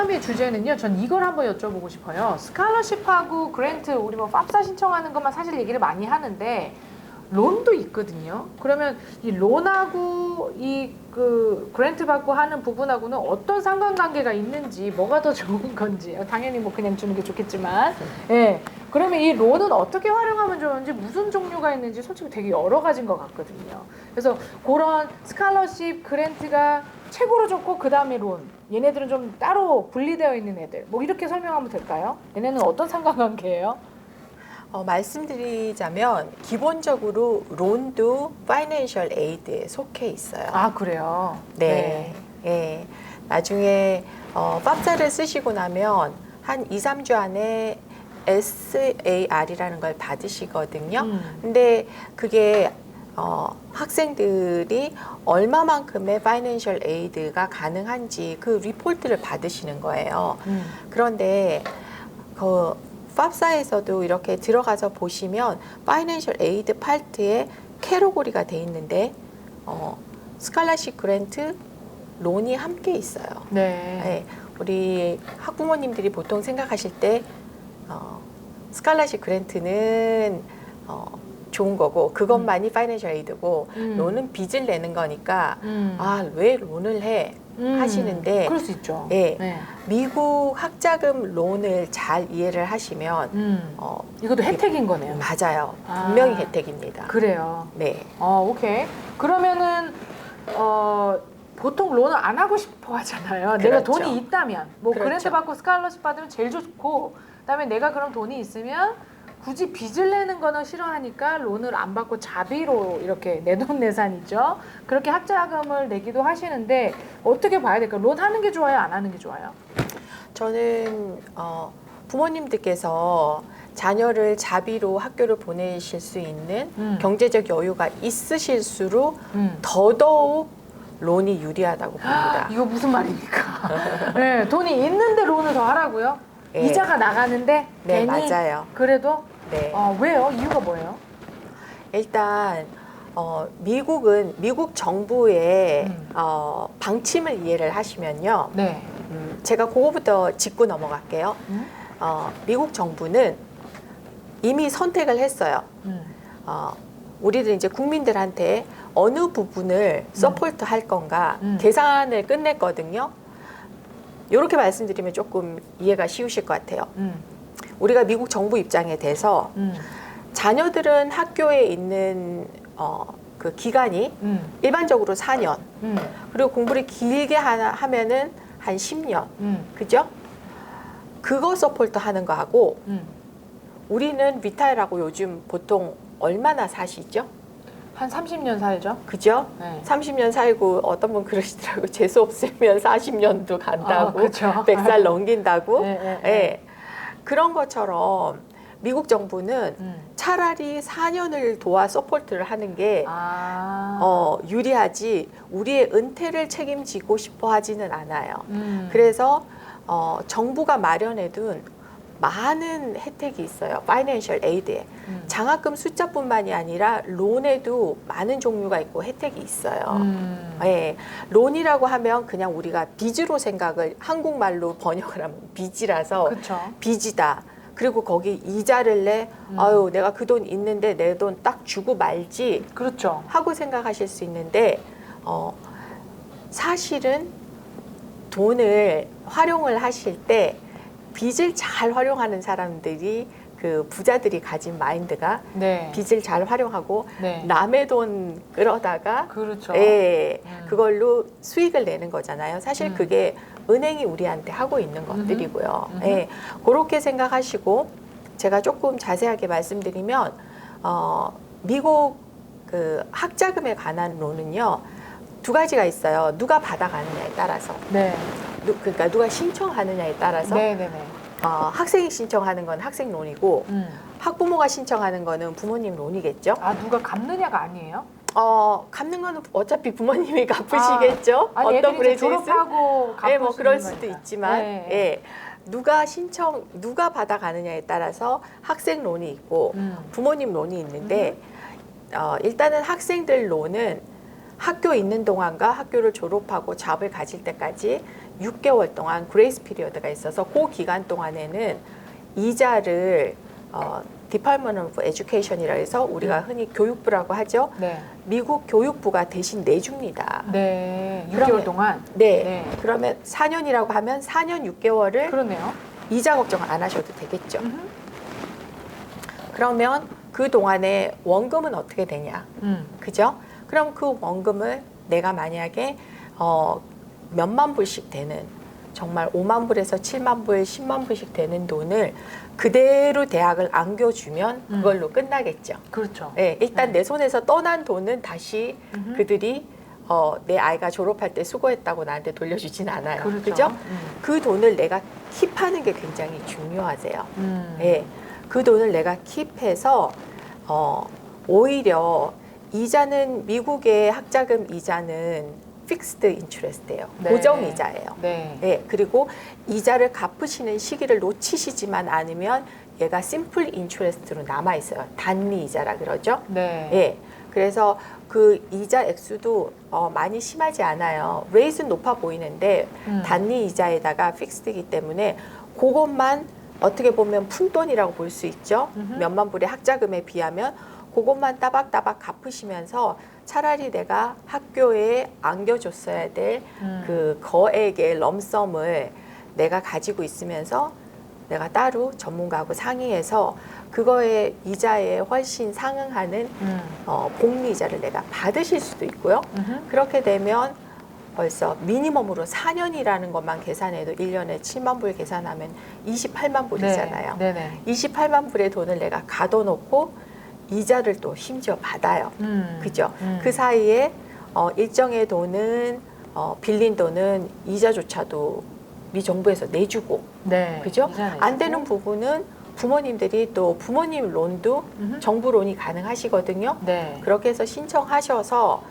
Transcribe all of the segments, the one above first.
오늘의 주제는요. 전 이걸 한번 여쭤보고 싶어요. 스칼러십하고 그랜트 우리 뭐 팝사 신청하는 것만 사실 얘기를 많이 하는데 론도 있거든요. 그러면 이 론하고 이 그 그랜트 받고 하는 부분하고는 어떤 상관관계가 있는지 뭐가 더 좋은 건지 당연히 뭐 그냥 주는 게 좋겠지만 예 그러면 이 론은 어떻게 활용하면 좋은지 무슨 종류가 있는지 솔직히 되게 여러 가지인 것 같거든요. 그래서 그런 스칼러십 그랜트가 최고로 좋고 그 다음에 론 얘네들은 좀 따로 분리되어 있는 애들 뭐 이렇게 설명하면 될까요? 얘네는 어떤 상관관계예요? 어, 말씀드리자면 기본적으로 론도 파이낸셜 에이드에 속해 있어요. 아 그래요. 네. 예. 나중에 어, 팝자를 쓰시고 나면 한 2, 3주 안에 SAR이라는 걸 받으시거든요. 음. 근데 그게 어, 학생들이 얼마만큼의 파이낸셜 에이드가 가능한지 그 리포트를 받으시는 거예요. 음. 그런데 그 팝사에서도 이렇게 들어가서 보시면 파이낸셜 에이드 파트에 캐러고리가 돼 있는데 어, 스칼라식 그랜트 론이 함께 있어요. 네. 네, 우리 학부모님들이 보통 생각하실 때 어, 스칼라식 그랜트는 어, 좋은 거고 그것만이 파이낸셜 에이드고 음. 론은 빚을 내는 거니까 음. 아왜 론을 해 음. 하시는데 그럴 수 있죠. 예. 네. 미국 학자금 론을 잘 이해를 하시면 음. 어, 이것도 혜택인 거네요. 맞아요. 아. 분명히 혜택입니다. 그래요. 네. 어, 오케이. 그러면은 어 보통 론을 안 하고 싶어 하잖아요. 내가 그렇죠. 돈이 있다면 뭐 그렇죠. 그랜트 받고 스칼러십 받으면 제일 좋고 그다음에 내가 그럼 돈이 있으면 굳이 빚을 내는 거는 싫어하니까 론을 안 받고 자비로 이렇게 내돈내산이죠. 그렇게 학자금을 내기도 하시는데 어떻게 봐야 될까요? 론 하는 게 좋아요, 안 하는 게 좋아요? 저는 어, 부모님들께서 자녀를 자비로 학교를 보내실 수 있는 음. 경제적 여유가 있으실수록 음. 더더욱 론이 유리하다고 봅니다. 이거 무슨 말입니까? 네, 돈이 있는데 론을 더 하라고요? 예. 이자가 나가는데 네, 괜히 맞아요. 그래도 네. 어, 왜요? 이유가 뭐예요? 일단 어, 미국은 미국 정부의 음. 어, 방침을 이해를 하시면요. 네. 음, 제가 그거부터 짚고 넘어갈게요. 음? 어, 미국 정부는 이미 선택을 했어요. 음. 어, 우리들 이제 국민들한테 어느 부분을 서포트 할 건가 음. 계산을 끝냈거든요. 이렇게 말씀드리면 조금 이해가 쉬우실 것 같아요. 음. 우리가 미국 정부 입장에 대해서 음. 자녀들은 학교에 있는 어, 그 기간이 음. 일반적으로 4년 음. 그리고 공부를 길게 하나 하면은 한 10년 음. 그죠? 그거 서포트 하는 거 하고 음. 우리는 리타일하고 요즘 보통 얼마나 사시죠? 한 30년 살죠? 그죠? 네. 30년 살고 어떤 분 그러시더라고 재수 없으면 40년도 간다고 아, 그렇죠. 100살 넘긴다고 네, 네, 예. 네. 그런 것처럼 미국 정부는 음. 차라리 4년을 도와 서포트를 하는 게 아. 어, 유리하지 우리의 은퇴를 책임지고 싶어 하지는 않아요. 음. 그래서 어, 정부가 마련해둔 많은 혜택이 있어요. 파이낸셜 에이드에. 음. 장학금 숫자뿐만이 아니라 론에도 많은 종류가 있고 혜택이 있어요. 음. 예, 론이라고 하면 그냥 우리가 빚으로 생각을 한국말로 번역을 하면 빚이라서 그렇죠. 빚이다. 그리고 거기 이자를 내, 음. 아유 내가 그 돈 있는데 내 돈 딱 주고 말지 그렇죠. 하고 생각하실 수 있는데 어, 사실은 돈을 활용을 하실 때 빚을 잘 활용하는 사람들이 그 부자들이 가진 마인드가 네. 빚을 잘 활용하고 네. 남의 돈 끌어다가 그렇죠. 예, 음. 그걸로 수익을 내는 거잖아요. 사실 음. 그게 은행이 우리한테 하고 있는 것들이고요. 음흠. 예, 그렇게 생각하시고 제가 조금 자세하게 말씀드리면 어, 미국 그 학자금에 관한 론은요 두 가지가 있어요. 누가 받아가느냐에 따라서, 네. 누, 그러니까 누가 신청하느냐에 따라서 네, 네, 네. 어, 학생이 신청하는 건 학생 론이고 음. 학부모가 신청하는 거는 부모님 론이겠죠. 아, 누가 갚느냐가 아니에요? 어, 갚는 거는 어차피 부모님이 갚으시겠죠. 아니, 애들이 이제 그레이드 졸업하고 갚을 예, 뭐수 그럴 있는 수도 거니까. 있지만, 네. 예. 누가 신청, 누가 받아가느냐에 따라서 학생 론이 있고 음. 부모님 론이 있는데, 어, 일단은 학생들 론은 학교 있는 동안과 학교를 졸업하고 잡을 가질 때까지 6개월 동안 그레이스 피리어드가 있어서 그 기간 동안에는 이자를 어, Department of Education이라 해서 우리가 흔히 교육부라고 하죠. 네. 미국 교육부가 대신 내줍니다. 네. 6개월 그러면- 동안. 네. 네. 그러면 4년이라고 하면 4년 6개월을 그러네요. 이자 걱정 안 하셔도 되겠죠. 음흠. 그러면 그 동안에 원금은 어떻게 되냐? 음. 그죠? 그럼 그 원금을 내가 만약에 어, 몇만 불씩 되는 정말 5만 불에서 7만 불, 10만 불씩 되는 돈을 그대로 대학을 안겨주면 음. 그걸로 끝나겠죠. 그렇죠. 네, 일단 네. 내 손에서 떠난 돈은 다시 음흠. 그들이 어, 내 아이가 졸업할 때 수고했다고 나한테 돌려주진 않아요. 그렇죠. 그죠? 음. 그 돈을 내가 킵하는 게 굉장히 중요하세요. 음. 예, 그 돈을 내가 킵해서 어, 오히려 이자는 미국의 학자금 이자는 픽스드 인트레스트예요. 네. 고정 이자예요. 네. 예, 그리고 이자를 갚으시는 시기를 놓치시지만 않으면 얘가 심플 인트레스트로 남아 있어요. 단리 이자라 그러죠. 네. 예. 그래서 그 이자 액수도 어, 많이 심하지 않아요. 레이스는 높아 보이는데 음. 단리 이자에다가 픽스드이기 때문에 그것만 어떻게 보면 푼돈이라고 볼 수 있죠. 음흠. 몇만 불의 학자금에 비하면 그것만 따박따박 갚으시면서 차라리 내가 학교에 안겨줬어야 될 음. 그 거액의 럼썸을 내가 가지고 있으면서 내가 따로 전문가하고 상의해서 그거에 이자에 훨씬 상응하는 음. 어, 복리 이자를 내가 받으실 수도 있고요. 음흠. 그렇게 되면 벌써 미니멈으로 4년이라는 것만 계산해도 1년에 7만 불 계산하면 28만 불이잖아요. 네. 네네. 28만 불의 돈을 내가 가둬놓고 이자를 또 심지어 받아요. 음. 그죠? 음. 그 사이에 어, 일정의 돈은 어, 빌린 돈은 이자조차도 미 정부에서 내주고 네. 그죠? 안 되는 부분은 부모님들이 또 부모님 론도 음흠. 정부 론이 가능하시거든요. 네. 그렇게 해서 신청하셔서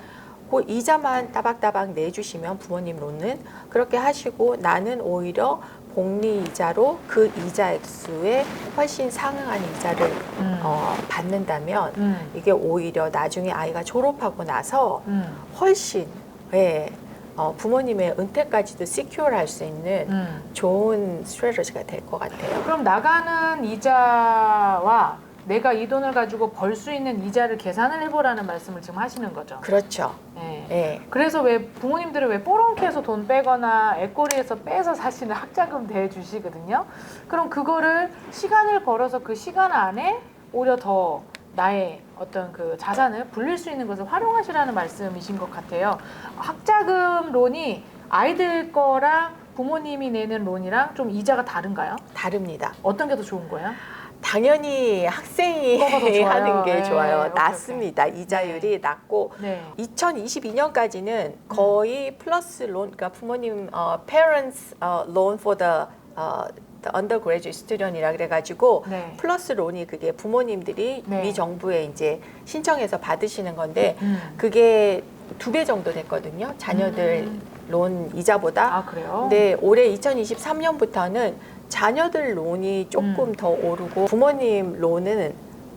그 이자만 따박따박 내주시면 부모님 론은 그렇게 하시고 나는 오히려 복리 이자로 그 이자 액수에 훨씬 상응한 이자를 음. 어, 받는다면 음. 이게 오히려 나중에 아이가 졸업하고 나서 음. 훨씬 예, 어, 부모님의 은퇴까지도 시큐어 할 수 있는 음. 좋은 스트레터지가 될 것 같아요. 그럼 나가는 이자와 내가 이 돈을 가지고 벌 수 있는 이자를 계산을 해보라는 말씀을 지금 하시는 거죠. 그렇죠. 네. 예. 그래서 왜 부모님들은 왜 뽀롱케에서 돈 빼거나 애꼬리에서 빼서 사시는 학자금 대주시거든요. 그럼 그거를 시간을 벌어서 그 시간 안에 오히려 더 나의 어떤 그 자산을 불릴 수 있는 것을 활용하시라는 말씀이신 것 같아요. 학자금 론이 아이들 거랑 부모님이 내는 론이랑 좀 이자가 다른가요? 다릅니다. 어떤 게 더 좋은 거예요? 당연히 학생이 그거가 더 좋아요. 하는 게 네, 좋아요. 오케이, 낮습니다. 이자율이 낮고 네. 2022년까지는 거의 플러스 론, 그러니까 부모님 어, parents 어, loan for the, 어, the undergraduate student이라 그래가지고 네. 플러스 론이 그게 부모님들이 네. 미 정부에 이제 신청해서 받으시는 건데 음. 그게 두 배 정도 됐거든요. 자녀들 음. 론 이자보다. 아 그래요? 근데 올해 2023년부터는 자녀들 론이 조금 음. 더 오르고 부모님 론은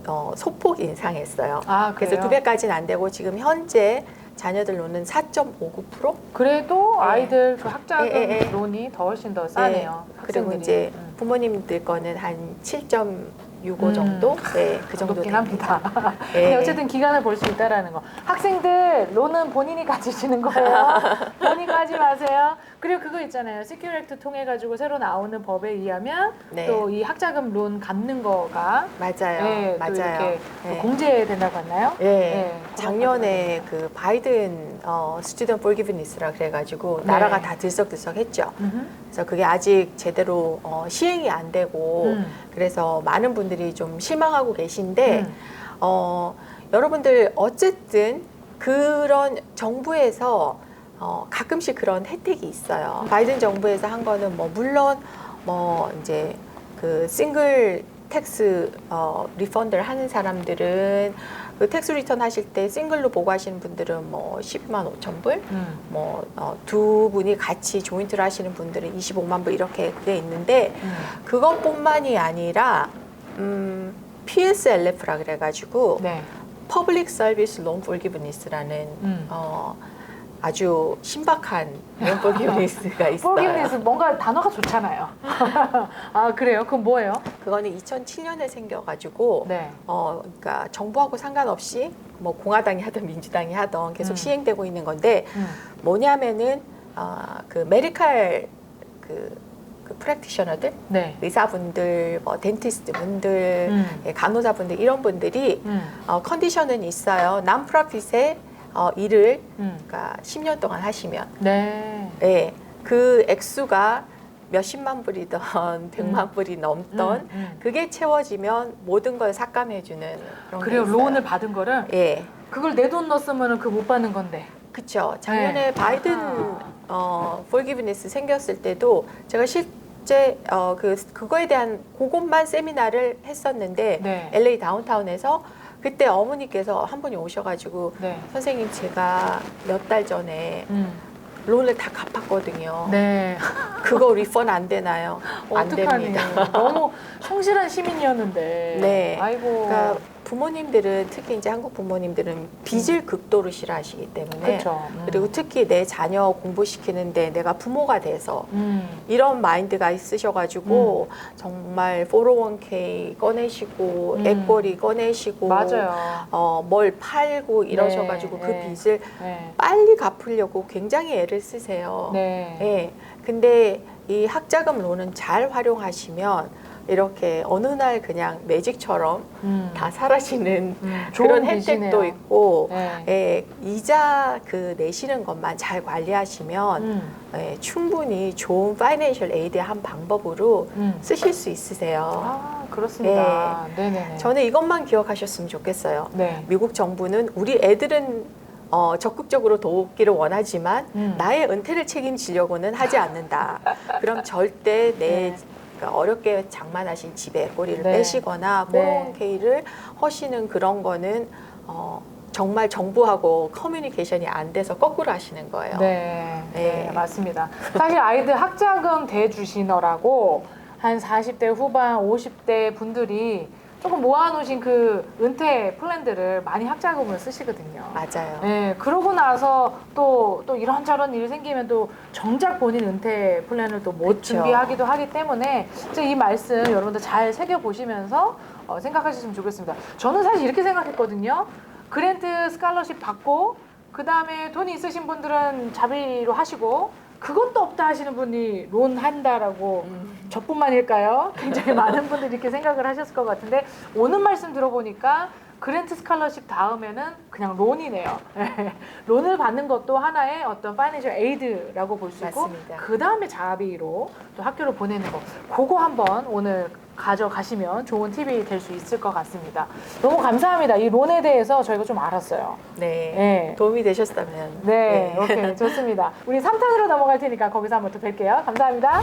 어, 소폭 인상했어요. 아 그래서? 두 배까지는 안 되고 지금 현재 자녀들 론은 4.59%? 그래도 네. 아이들 그 학자금 예, 예, 예. 론이 더 훨씬 더 싸네요. 그리고 학생들이. 이제 음. 부모님들 거는 한 7.65 음. 정도? 네, 그 정도 높긴 됩니다. 합니다. 네. 근데 어쨌든 기간을 볼 수 있다라는 거. 학생들 론은 본인이 가지시는 거예요. 본인 가지 마세요. 그리고 그거 있잖아요. 시큐렉트 통해 가지고 새로 나오는 법에 의하면 네. 또 이 학자금 론 갚는 거가 맞아요. 예, 또 맞아요. 이렇게 네. 공제된다고 했나요? 예. 네, 작년에 그 바이든 어, 스튜던 폴기브니스라 그래가지고 네. 나라가 다 들썩들썩했죠. 음흠. 그래서 그게 아직 제대로 어, 시행이 안 되고 음. 그래서 많은 분들이 좀 실망하고 계신데 음. 어, 여러분들 어쨌든 그런 정부에서 어, 가끔씩 그런 혜택이 있어요. 바이든 정부에서 한 거는 뭐 물론 뭐 이제 그 싱글 텍스 어, 리펀드를 하는 사람들은 그 텍스 리턴 하실 때 싱글로 보고 하시는 분들은 뭐 12만 5천 불, 음. 뭐두 분이 같이 조인트를 하시는 분들은 25만 불 이렇게 그게 있는데 음. 그것뿐만이 아니라 음, PSLF라 그래가지고 네. Public Service Loan Forgiveness라는 음. 어, 아주 신박한 forgiveness가 있어요. forgiveness 뭔가 단어가 좋잖아요. 아 그래요? 그럼 뭐예요? 그거는 2007년에 생겨가지고 네. 어, 그러니까 정부하고 상관없이 뭐 공화당이 하든 민주당이 하든 계속 음. 시행되고 있는 건데 음. 뭐냐면은 어, 그 메디칼 그, 그 프랙티셔너들 네. 의사분들, 뭐 덴티스트 분들, 음. 예, 간호사분들 이런 분들이 음. 어, 컨디션은 있어요. 남프라핏에 어, 일을 음. 그러니까 10년 동안 하시면 네. 예, 그 액수가 몇십만 불이던 백만 불이 넘던 음, 음. 그게 채워지면 모든 걸 삭감해주는 그런 그래요. 게 있어요. 론을 받은 거를 예, 그걸 내 돈 넣었으면 그 못 받는 건데. 그쵸. 작년에 네. 바이든 아하. 어, forgiveness 생겼을 때도 제가 실제 어, 그 그거에 대한 그것만 세미나를 했었는데 네. LA 다운타운에서 그때 어머니께서 한 분이 오셔가지고 네. 선생님 제가 몇 달 전에 음. 론을 다 갚았거든요. 네. 그거 리펀 안 되나요? 안 어떡하니. 됩니다. 너무 성실한 시민이었는데. 네. 아이고. 그러니까 부모님들은 특히 이제 한국 부모님들은 빚을 극도로 싫어하시기 때문에 그렇죠. 음. 그리고 특히 내 자녀 공부시키는데 내가 부모가 돼서 음. 이런 마인드가 있으셔가지고 정말 401k 꺼내시고 음. 액벌이 꺼내시고 맞아요. 어, 뭘 팔고 이러셔가지고 네, 그 네. 빚을 네. 빨리 갚으려고 굉장히 애를 쓰세요. 네. 예. 근데 이 학자금 론은 잘 활용하시면 이렇게 어느 날 그냥 매직처럼 음. 다 사라지는 음, 그런 혜택도 빚이네요. 있고 네. 예, 이자 그 내시는 것만 잘 관리하시면 음. 예, 충분히 좋은 파이낸셜 에이드의 한 방법으로 음. 쓰실 수 있으세요. 아, 그렇습니다. 네네네. 저는 이것만 기억하셨으면 좋겠어요. 네. 미국 정부는 우리 애들은 어, 적극적으로 돕기를 원하지만 음. 나의 은퇴를 책임지려고는 하지 않는다. 그럼 절대 내 네. 그러니까 어렵게 장만하신 집에 꼬리를 네. 빼시거나 네. 401k를 허시는 그런 거는 어, 정말 정부하고 커뮤니케이션이 안 돼서 거꾸로 하시는 거예요. 네, 네, 네. 맞습니다. 사실 아이들 학자금 대주시느라고 한 40대 후반, 50대 분들이 조금 모아놓으신 그 은퇴 플랜들을 많이 학자금을 쓰시거든요. 맞아요. 네, 그러고 나서 또, 또 이런저런 일이 생기면 또 정작 본인 은퇴 플랜을 또 못 그쵸. 준비하기도 하기 때문에 진짜 이 말씀 여러분들 잘 새겨보시면서 어, 생각하셨으면 좋겠습니다. 저는 사실 이렇게 생각했거든요. 그랜트 스칼러십 받고, 그 다음에 돈이 있으신 분들은 자비로 하시고, 그것도 없다 하시는 분이 론 한다라고 음. 저뿐만일까요? 굉장히 많은 분들이 이렇게 생각을 하셨을 것 같은데 오늘 말씀 들어보니까 그랜트 스칼러십 다음에는 그냥 론이네요. 론을 받는 것도 하나의 어떤 파이낸셜 에이드라고 볼 수 있고 맞습니다. 그 다음에 자비로 또 학교를 보내는 거 그거 한번 오늘 가져가시면 좋은 팁이 될 수 있을 것 같습니다. 너무 감사합니다. 이 론에 대해서 저희가 좀 알았어요. 네. 네. 도움이 되셨다면. 네, 오케이 좋습니다. 우리 3탄으로 넘어갈 테니까 거기서 한번 또 뵐게요. 감사합니다.